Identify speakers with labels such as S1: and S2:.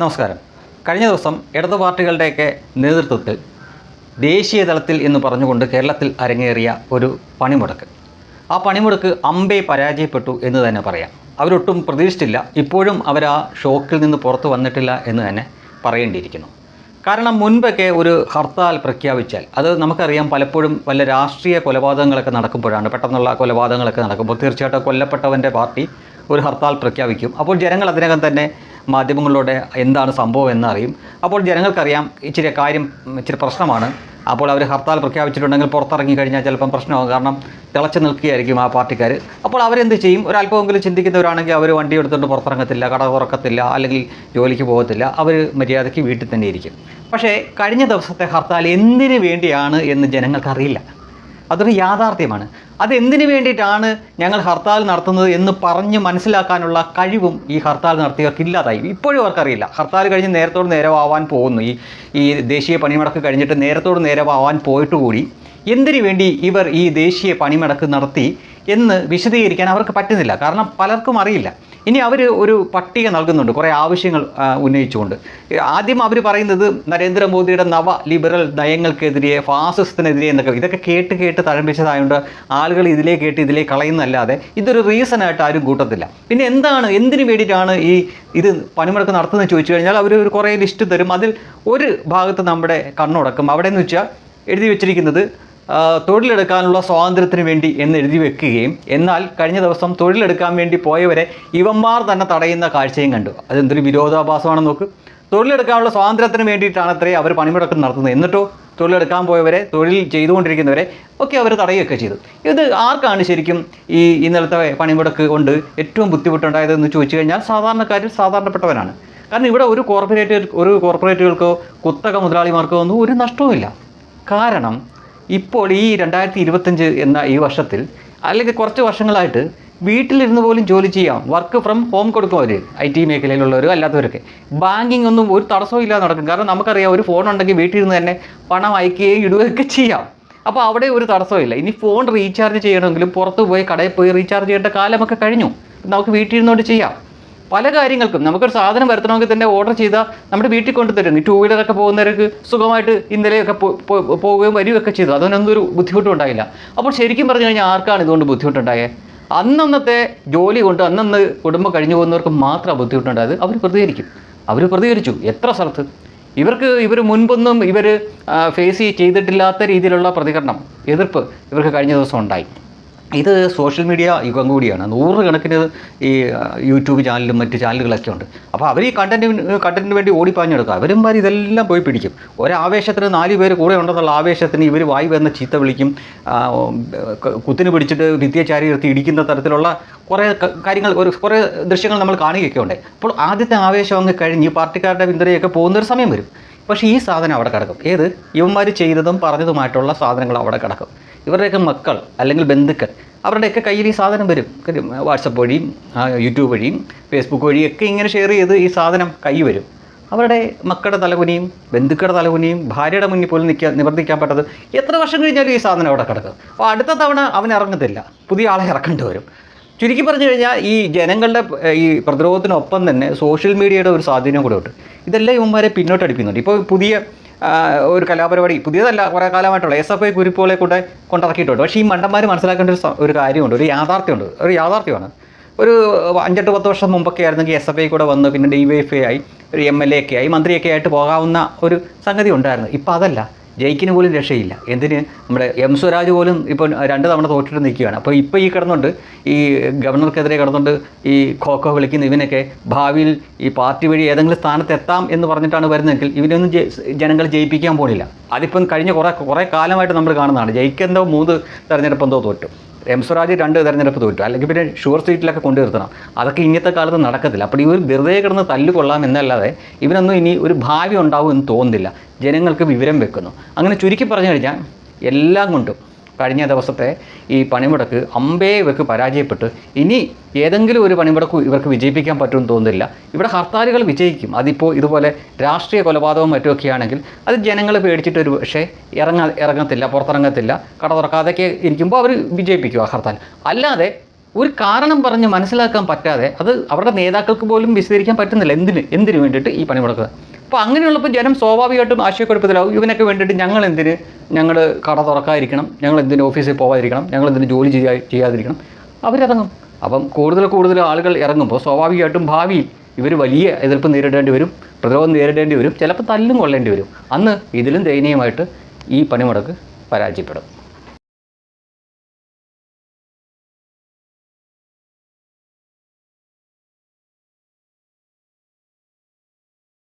S1: നമസ്കാരം. കഴിഞ്ഞ ദിവസം ഇടതു പാർട്ടികളുടെയൊക്കെ നേതൃത്വത്തിൽ ദേശീയ തലത്തിൽ എന്ന് പറഞ്ഞുകൊണ്ട് കേരളത്തിൽ അരങ്ങേറിയ ഒരു പണിമുടക്ക്. ആ പണിമുടക്ക് അമ്പെ പരാജയപ്പെട്ടു എന്ന് തന്നെ പറയാം. അവരൊട്ടും പ്രതീക്ഷിച്ചില്ല. ഇപ്പോഴും അവർ ആ ഷോക്കിൽ നിന്ന് പുറത്തു വന്നിട്ടില്ല എന്ന് തന്നെ പറയേണ്ടിയിരിക്കുന്നു. കാരണം മുൻപൊക്കെ ഒരു ഹർത്താൽ പ്രഖ്യാപിച്ചാൽ അത് നമുക്കറിയാം പലപ്പോഴും വല്ല രാഷ്ട്രീയ കൊലപാതകങ്ങളൊക്കെ നടക്കുമ്പോഴാണ് പെട്ടെന്നുള്ള കൊലപാതകങ്ങളൊക്കെ നടക്കുമ്പോൾ തീർച്ചയായിട്ടും കൊല്ലപ്പെട്ടവന്റെ പാർട്ടി ഒരു ഹർത്താൽ പ്രഖ്യാപിക്കും. അപ്പോൾ ജനങ്ങൾ അതിനകം തന്നെ മാധ്യമങ്ങളിലൂടെ എന്താണ് സംഭവം എന്നറിയും. അപ്പോൾ ജനങ്ങൾക്കറിയാം ഇച്ചിരി കാര്യം ഇച്ചിരി പ്രശ്നമാണ്. അപ്പോൾ അവർ ഹർത്താൽ പ്രഖ്യാപിച്ചിട്ടുണ്ടെങ്കിൽ പുറത്തിറങ്ങി കഴിഞ്ഞാൽ ചിലപ്പം പ്രശ്നമാകും. കാരണം തിളച്ച് നിൽക്കുകയായിരിക്കും ആ പാർട്ടിക്കാർ അപ്പോൾ അവരെന്ത് ചെയ്യും? ഒരല്പമെങ്കിലും ചിന്തിക്കുന്നവരാണെങ്കിൽ അവർ വണ്ടി എടുത്തുകൊണ്ട് പുറത്തിറങ്ങത്തില്ല കട തുറക്കത്തില്ല അല്ലെങ്കിൽ ജോലിക്ക് പോകത്തില്ല. അവർ മര്യാദയ്ക്ക് വീട്ടിൽ തന്നെ ഇരിക്കും. പക്ഷേ കഴിഞ്ഞ ദിവസത്തെ ഹർത്താൽ എന്തിനു വേണ്ടിയാണ് എന്ന് ജനങ്ങൾക്കറിയില്ല. അതൊരു യാഥാർത്ഥ്യമാണ്. അത് എന്തിനു വേണ്ടിയിട്ടാണ് ഞങ്ങൾ ഹർത്താൽ നടത്തുന്നത് എന്ന് പറഞ്ഞ് മനസ്സിലാക്കാനുള്ള കഴിവും ഈ ഹർത്താൽ നടത്തിയവർക്ക് ഇല്ലാതായി. ഇപ്പോഴും അവർക്കറിയില്ല. ഹർത്താൽ കഴിഞ്ഞ് നേരത്തോട് നേരമാവാൻ പോകുന്നു. ഈ ഈ ദേശീയ പണിമുടക്ക് കഴിഞ്ഞിട്ട് നേരത്തോട് നേരമാവാൻ പോയിട്ട് കൂടി എന്തിനു വേണ്ടി ഇവർ ഈ ദേശീയ പണിമുടക്ക് നടത്തി എന്ന് വിശദീകരിക്കാൻ അവർക്ക് പറ്റുന്നില്ല. കാരണം പലർക്കും അറിയില്ല. ഇനി അവർ ഒരു പട്ടിക നൽകുന്നുണ്ട് കുറേ ആവശ്യങ്ങൾ ഉന്നയിച്ചുകൊണ്ട്. ആദ്യം അവർ പറയുന്നത് നരേന്ദ്രമോദിയുടെ നവ ലിബറൽ നയങ്ങൾക്കെതിരെ ഫാസിസത്തിനെതിരെ എന്നൊക്കെ. ഇതൊക്കെ കേട്ട് കേട്ട് തഴമ്പിച്ചതായതുകൊണ്ട് ആളുകൾ ഇതിലേ കേട്ട് ഇതിലേ കളയുന്നല്ലാതെ ഇതൊരു റീസണായിട്ട് ആരും കൂട്ടത്തില്ല. പിന്നെ എന്താണ് എന്തിനു വേണ്ടിയിട്ടാണ് ഈ ഇത് പണിമുടക്ക് നടത്തുന്നത് ചോദിച്ചു കഴിഞ്ഞാൽ അവർ ഒരു കുറേ ലിസ്റ്റ് തരും. അതിൽ ഒരു ഭാഗത്ത് നമ്മുടെ കണ്ണുടക്കും. അവിടെ എന്ന് വെച്ചാൽ എഴുതി വെച്ചിരിക്കുന്നത് തൊഴിലെടുക്കാനുള്ള സ്വാതന്ത്ര്യത്തിന് വേണ്ടി എന്ന് എഴുതി വെക്കുകയും എന്നാൽ കഴിഞ്ഞ ദിവസം തൊഴിലെടുക്കാൻ വേണ്ടി പോയവരെ ഇവന്മാർ തന്നെ തടയുന്ന കാഴ്ചയും കണ്ടു. അതെന്തൊരു വിരോധാഭാസമാണെന്ന് നോക്ക്. തൊഴിലെടുക്കാനുള്ള സ്വാതന്ത്ര്യത്തിന് വേണ്ടിയിട്ടാണ് അത്രേ അവർ പണിമുടക്കം നടത്തുന്നത്. എന്നിട്ടോ തൊഴിലെടുക്കാൻ പോയവരെ തൊഴിൽ ചെയ്തുകൊണ്ടിരിക്കുന്നവരെ ഒക്കെ അവർ തടയുകയൊക്കെ ചെയ്തു. ഇത് ആർക്കാണ് ശരിക്കും ഈ ഇന്നലത്തെ പണിമുടക്ക് കൊണ്ട് ഏറ്റവും ബുദ്ധിമുട്ടുണ്ടായതെന്ന് ചോദിച്ചു കഴിഞ്ഞാൽ സാധാരണക്കാരിൽ സാധാരണപ്പെട്ടവരാണ്. കാരണം ഇവിടെ ഒരു കോർപ്പറേറ്റ് ഒരു കോർപ്പറേറ്റുകൾക്കോ കുത്തക മുതലാളിമാർക്കോ ഒന്നും ഒരു നഷ്ടവുമില്ല. കാരണം ഇപ്പോൾ ഈ രണ്ടായിരത്തി ഇരുപത്തഞ്ച് എന്ന ഈ വർഷത്തിൽ അല്ലെങ്കിൽ കുറച്ച് വർഷങ്ങളായിട്ട് വീട്ടിലിരുന്ന് പോലും ജോലി ചെയ്യാം വർക്ക് ഫ്രം ഹോം കൊടുക്കും അവർ ഐ ടി മേഖലയിലുള്ളവരും അല്ലാത്തവരൊക്കെ ബാങ്കിങ് ഒന്നും ഒരു തടസ്സവും ഇല്ലാതെ നടക്കും. കാരണം നമുക്കറിയാം ഒരു ഫോൺ ഉണ്ടെങ്കിൽ വീട്ടിലിരുന്ന് തന്നെ പണം അയക്കുകയും ഇടുകയൊക്കെ ചെയ്യാം. അപ്പോൾ അവിടെ ഒരു തടസ്സമില്ല ഇനി ഫോൺ റീചാർജ് ചെയ്യണമെങ്കിലും പുറത്ത് പോയി കടയിൽ പോയി റീചാർജ് ചെയ്യേണ്ട കാലമൊക്കെ കഴിഞ്ഞു. നമുക്ക് വീട്ടിലിരുന്നുകൊണ്ട് ചെയ്യാം. പല കാര്യങ്ങൾക്കും നമുക്കൊരു സാധനം വരുത്തണമെങ്കിൽ തന്നെ ഓർഡർ ചെയ്താൽ നമ്മുടെ വീട്ടിൽ കൊണ്ട് തരും. ഈ ടൂ വീലറൊക്കെ പോകുന്നവർക്ക് സുഖമായിട്ട് ഇന്നലെയൊക്കെ പോവുകയും വരികയൊക്കെ ചെയ്തു. അതിനൊന്നും ഒരു ബുദ്ധിമുട്ടും ഉണ്ടായില്ല. അപ്പോൾ ശരിക്കും പറഞ്ഞു കഴിഞ്ഞാൽ ആർക്കാണ് ഇതുകൊണ്ട് ബുദ്ധിമുട്ടുണ്ടായത് അന്നന്നത്തെ ജോലി കൊണ്ട് അന്നന്ന് കുടുംബം കഴിഞ്ഞു പോകുന്നവർക്ക് മാത്രമാണ് ബുദ്ധിമുട്ടുണ്ടായത് അവർ പ്രതികരിക്കും. അവർ പ്രതികരിച്ചു. എത്ര സ്ഥലത്ത്? ഇവർക്ക് ഇവർ മുൻപൊന്നും ഇവർ ഫേസ് ചെയ്തിട്ടില്ലാത്ത രീതിയിലുള്ള പ്രതികരണം എതിർപ്പ് ഇവർക്ക് കഴിഞ്ഞ ദിവസം ഉണ്ടായി. ഇത് സോഷ്യൽ മീഡിയ യുഗം കൂടിയാണ്. നൂറുകണക്കിന് ഈ യൂട്യൂബ് ചാനലും മറ്റ് ചാനലുകളൊക്കെ ഉണ്ട്. അപ്പോൾ അവർ ഈ കണ്ടന്റിന് കണ്ടന്റിന് വേണ്ടി ഓടിപ്പാഞ്ഞെടുക്കുക അവരുമാർ ഇതെല്ലാം പോയി പിടിക്കും. ഒരാവേശത്തിന് നാല് പേര് കൂടെ ഉണ്ടെന്നുള്ള ആവേശത്തിന് ഇവർ വായി വരുന്ന ചീത്ത വിളിക്കും. കുത്തിന് പിടിച്ചിട്ട് ഭിത്തിയച്ചാരി നിർത്തി ഇടിക്കുന്ന തരത്തിലുള്ള കുറേ കാര്യങ്ങൾ ഒരു കുറേ ദൃശ്യങ്ങൾ നമ്മൾ കാണുകയൊക്കെ ഉണ്ട്. അപ്പോൾ ആദ്യത്തെ ആവേശം അങ്ങ് കഴിഞ്ഞ് ഈ പാർട്ടിക്കാരുടെ പിന്തുണയൊക്കെ പോകുന്നൊരു സമയം വരും. പക്ഷേ ഈ സാധനം അവിടെ കിടക്കും. ഏത്? ഇവന്മാർ ചെയ്തതും പറഞ്ഞതുമായിട്ടുള്ള സാധനങ്ങൾ അവിടെ കിടക്കും. ഇവരുടെയൊക്കെ മക്കൾ അല്ലെങ്കിൽ ബന്ധുക്കൾ അവരുടെയൊക്കെ കയ്യിൽ ഈ സാധനം വരും. വാട്സപ്പ് വഴിയും യൂട്യൂബ് വഴിയും ഫേസ്ബുക്ക് ഒക്കെ ഇങ്ങനെ ഷെയർ ചെയ്ത് ഈ സാധനം കൈ വരും. അവരുടെ മക്കളുടെ തലകുനിയും ബന്ധുക്കളുടെ തലകുനിയും ഭാര്യയുടെ മുന്നിൽ പോലും നിൽക്കാൻ നിവർത്തിക്കാൻ പറ്റത് എത്ര വർഷം കഴിഞ്ഞാലും ഈ സാധനം അവിടെ കിടക്കും. അപ്പോൾ അടുത്ത തവണ അവൻ ഇറങ്ങത്തില്ല. പുതിയ ആളെ ഇറക്കേണ്ടി വരും. ചുരുക്കി പറഞ്ഞു കഴിഞ്ഞാൽ ഈ ജനങ്ങളുടെ ഈ പ്രതിരോധത്തിനൊപ്പം തന്നെ സോഷ്യൽ മീഡിയയുടെ ഒരു സ്വാധീനം കൂടെ ഉണ്ട്. ഇതെല്ലാം ഇവന്മാരെ പിന്നോട്ടടിക്കുന്നുണ്ട് ഇപ്പോൾ പുതിയ ഒരു കലാപരിപാടി. പുതിയതല്ല കുറേ കാലമായിട്ടുള്ള. എസ് എഫ് ഐ കുരിപ്പുകളെ കൂടെ കൊണ്ടിറക്കിയിട്ടുണ്ട്. പക്ഷേ ഈ മണ്ടന്മാർ മനസ്സിലാക്കേണ്ട ഒരു ഒരു കാര്യമുണ്ട് ഒരു യാഥാർത്ഥ്യമുണ്ട്. ഒരു യാഥാർത്ഥ്യമാണ്. ഒരു അഞ്ചെട്ട് പത്ത് വർഷം മുമ്പൊക്കെ ആയിരുന്നെങ്കിൽ എസ് എഫ് ഐ കൂടെ വന്ന് പിന്നെ ഡി വൈ എഫ് ഐ ആയി ഒരു എം എൽ എ ഒക്കെ ആയി മന്ത്രിയൊക്കെ ആയിട്ട് പോകാവുന്ന ഒരു സംഗതി ഉണ്ടായിരുന്നു. ഇപ്പോൾ അതല്ല. ജയിക്കിന് പോലും രക്ഷയില്ല. എന്തിന്? നമ്മുടെ എം സ്വരാജ് പോലും ഇപ്പോൾ രണ്ട് തവണ തോറ്റിട്ട് നിൽക്കുകയാണ്. അപ്പോൾ ഇപ്പോൾ ഈ കിടന്നുണ്ട് ഈ ഗവർണർക്കെതിരെ കിടന്നുകൊണ്ട് ഈ ഖോഖോ വിളിക്കുന്ന ഇവനൊക്കെ ഭാവിയിൽ ഈ പാർട്ടി വഴി ഏതെങ്കിലും സ്ഥാനത്ത് എത്താം എന്ന് പറഞ്ഞിട്ടാണ് വരുന്നതെങ്കിൽ ഇവനൊന്നും ജനങ്ങൾ ജയിപ്പിക്കാൻ പോലില്ല അതിപ്പം കഴിഞ്ഞ കുറേ കുറേ കാലമായിട്ട് നമ്മൾ കാണുന്നതാണ് ജയിക്കെന്തോ മൂന്ന് തെരഞ്ഞെടുപ്പ് എന്തോ തോറ്റു. എം സ്വരാജ് രണ്ട് തെരഞ്ഞെടുപ്പ് തോറ്റു. അല്ലെങ്കിൽ പിന്നെ ഷുവർ സീറ്റിലൊക്കെ കൊണ്ടു നിർത്തണം. അതൊക്കെ ഇന്നത്തെ കാലത്ത് നടക്കത്തില്ല. അപ്പോൾ ഇവർ വെറുതെ കിടന്ന് തല്ലുകൊള്ളാം എന്നല്ലാതെ ഇവനൊന്നും ഇനി ഒരു ഭാവി ഉണ്ടാവും എന്ന് തോന്നുന്നില്ല. ജനങ്ങൾക്ക് വിവരം വെക്കുന്നു. അങ്ങനെ ചുരുക്കി പറഞ്ഞു കഴിഞ്ഞാൽ എല്ലാം കൊണ്ടും കഴിഞ്ഞ ദിവസത്തെ ഈ പണിമുടക്ക് അമ്പേ ഇവർക്ക് പരാജയപ്പെട്ട്. ഇനി ഏതെങ്കിലും ഒരു പണിമുടക്ക് ഇവർക്ക് വിജയിപ്പിക്കാൻ പറ്റുമെന്ന് തോന്നുന്നില്ല. ഇവിടെ ഹർത്താലുകൾ വിജയിക്കും. അതിപ്പോൾ ഇതുപോലെ രാഷ്ട്രീയ കൊലപാതകവും മറ്റുമൊക്കെ ആണെങ്കിൽ അത് ജനങ്ങൾ പേടിച്ചിട്ട് ഒരു പക്ഷേ ഇറങ്ങാ ഇറങ്ങത്തില്ല പുറത്തിറങ്ങത്തില്ല. കട തുറക്കാതെയൊക്കെ ഇരിക്കുമ്പോൾ അവർ വിജയിപ്പിക്കും ആ ഹർത്താൽ. അല്ലാതെ ഒരു കാരണം പറഞ്ഞ് മനസ്സിലാക്കാൻ പറ്റാതെ അത് അവരുടെ നേതാക്കൾക്ക് പോലും വിശദീകരിക്കാൻ പറ്റുന്നില്ല. എന്തിന്? എന്തിനു വേണ്ടിയിട്ട് ഈ പണിമുടക്കുക അപ്പോൾ അങ്ങനെയുള്ളപ്പോൾ ജനം സ്വാഭാവികമായിട്ടും ആശയക്കുഴപ്പത്തിലാവും. ഇവനൊക്കെ വേണ്ടിയിട്ട് ഞങ്ങൾ എന്തിന് ഞങ്ങൾ കട തുറക്കാതിരിക്കണം. ഞങ്ങൾ എന്തിന് ഓഫീസിൽ പോകാതിരിക്കണം ഞങ്ങൾ എന്തിന് ജോലി ചെയ്യാ ചെയ്യാതിരിക്കണം. അവരിറങ്ങും അപ്പം കൂടുതൽ കൂടുതൽ ആളുകൾ ഇറങ്ങുമ്പോൾ സ്വാഭാവികമായിട്ടും ഭാവിയിൽ ഇവർ വലിയ എതിർപ്പ് നേരിടേണ്ടി വരും പ്രതിരോധം നേരിടേണ്ടി വരും ചിലപ്പോൾ തല്ലും കൊള്ളേണ്ടി വരും. അന്ന് ഇതിലും ദയനീയമായിട്ട് ഈ പണിമുടക്ക് പരാജയപ്പെടും.